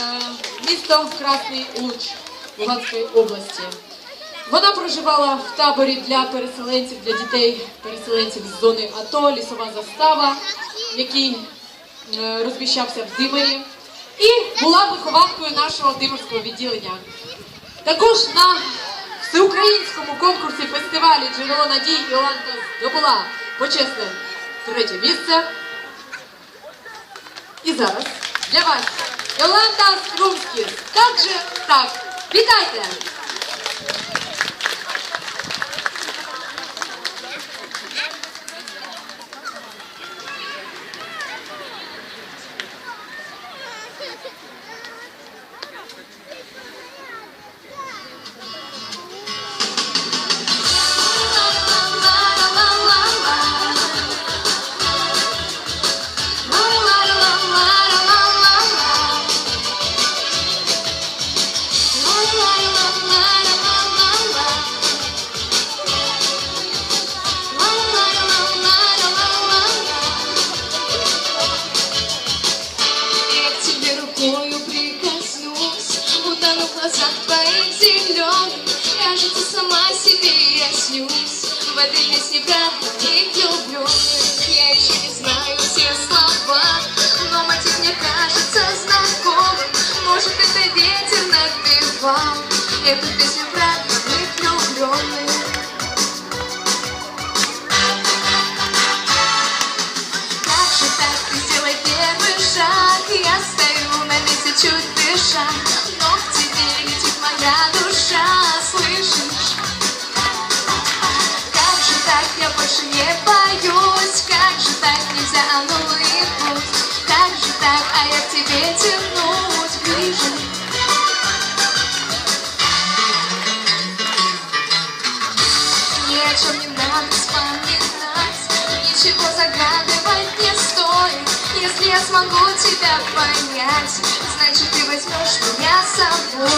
е, місто Красний Луч Луганської області. Вона проживала в таборі для переселенців, для дітей переселенців з зони АТО, лісова застава, який е, розміщався в Димирі, і була вихованкою нашого димирського відділення. Також на всеукраїнському конкурсі фестивалі Джерело надій Іоланта здобула почесне третє місце. І зараз для вас Йоланта Струмський. Як же так? Вітайте! Твоих зеленых, Кажется, сама себе я снюсь. В этой песне про двоих влюбленных Я еще не знаю все слова, Но мотив мне кажется знакомым. Может, это ветер напевал Эту песню про двоих влюбленных Как же так, ты сделай первый шаг. Я стою на месте, чуть дыша моя душа, слышишь? Как же так, я больше не боюсь? Как же так, нельзя улыбнуть Как же так, а я к тебе тянусь ближе Ни о чем не надо вспоминать Ничего Если я смогу тебя понять. Значит ты возьмешь меня с собой.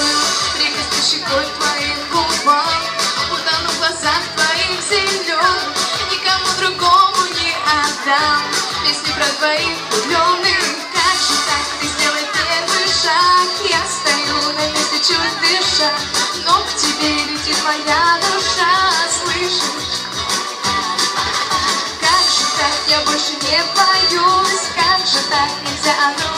Прикоснусь щекой к твоим губам Утону в глазах твоих зеленых Никому другому не отдам. Песни про твоих влюбленных. Как же так, ты сделай первый шаг. Я стою на месте, чуть дыша Но к тебе летит моя душа, слышишь? Как же так, я больше не боюсь Как же так, нельзя оно